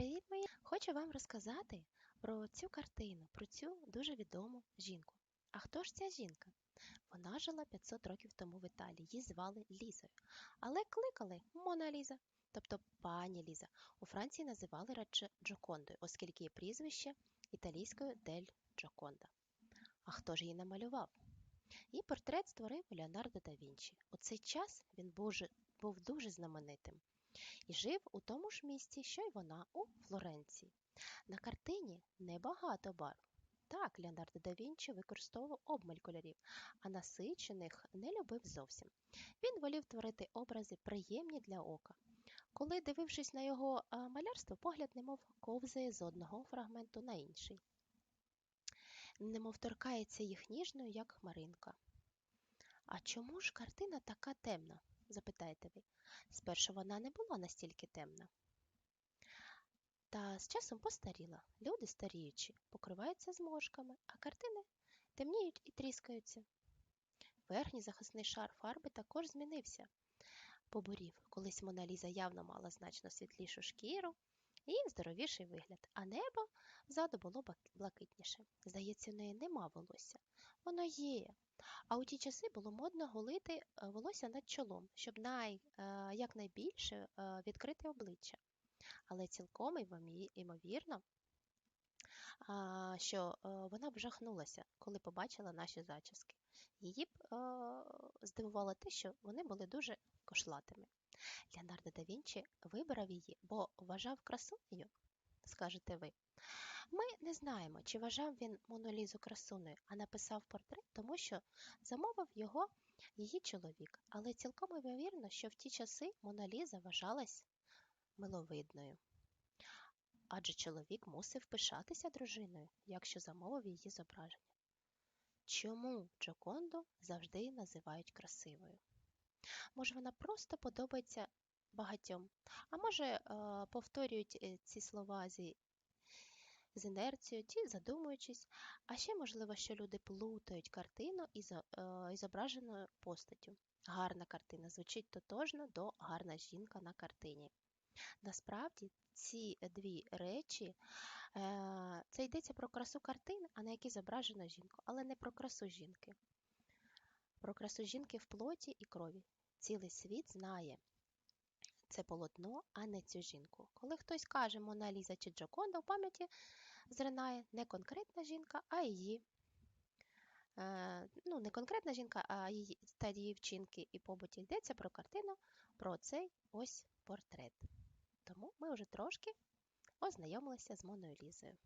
Привіт, мої! Хочу вам розказати про цю картину, про цю дуже відому жінку. А хто ж ця жінка? Вона жила 500 років тому в Італії, її звали Лізою, але кликали Мона Ліза, тобто пані Ліза. У Франції називали радше Джокондою, оскільки її прізвище італійською Дель Джоконда. А хто ж її намалював? Її портрет створив Леонардо да Вінчі. У цей час він був дуже знаменитим і жив у тому ж місці, що й вона у Флоренції. На картині небагато барв. Так, Леонардо да Вінчі використовував обмаль кольорів, а насичених не любив зовсім. Він волів творити образи приємні для ока. Коли, дивившись на його малярство, погляд немов ковзає з одного фрагменту на інший, немов торкається їх ніжною, як хмаринка. А чому ж картина така темна? Запитаєте ви. Спершу вона не була настільки темна. Та з часом постаріла. Люди старіючі, покриваються зморшками, а картини темніють і тріскаються. Верхній захисний шар фарби також змінився. Поборів, колись Мона Ліза явно мала значно світлішу шкіру і здоровіший вигляд, а небо ззаду було блакитніше. Здається, у неї нема волосся. Воно є, а у ті часи було модно голити е, волосся над чолом, щоб най, е, якнайбільше е, відкрити обличчя. Але цілком імовірно, що вона б жахнулася, коли побачила наші зачіски. Її б здивувало те, що вони були дуже кошлатими. Леонардо да Вінчі вибрав її, бо вважав красунею, скажете ви. Ми не знаємо, чи вважав він Монолізу красуною, а написав портрет, тому що замовив його її чоловік, але цілком ймовірно, що в ті часи Моноліза вважалась миловидною. Адже чоловік мусив пишатися дружиною, якщо замовив її зображення. Чому Джоконду завжди називають красивою? Може, вона просто подобається багатьом, а може, е, повторюють е, ці слова зі з інерцією ті задумуючись, а ще можливо, що люди плутають картину із е, зображеною постаттю. Гарна картина звучить тотожно до гарна жінка на картині. Насправді, ці дві речі це йдеться про красу картини, а на якій зображено жінку, але не про красу жінки. Про красу жінки в плоті і крові. Цілий світ знає, це полотно, а не цю жінку. Коли хтось каже Мона Ліза чи Джоконда, в пам'яті зринає не конкретна жінка, а її. Е, ну, не конкретна жінка, а її та її вчинки і побуті йдеться про картину, про цей ось портрет. Тому ми вже трошки ознайомилися з Моною Лізою.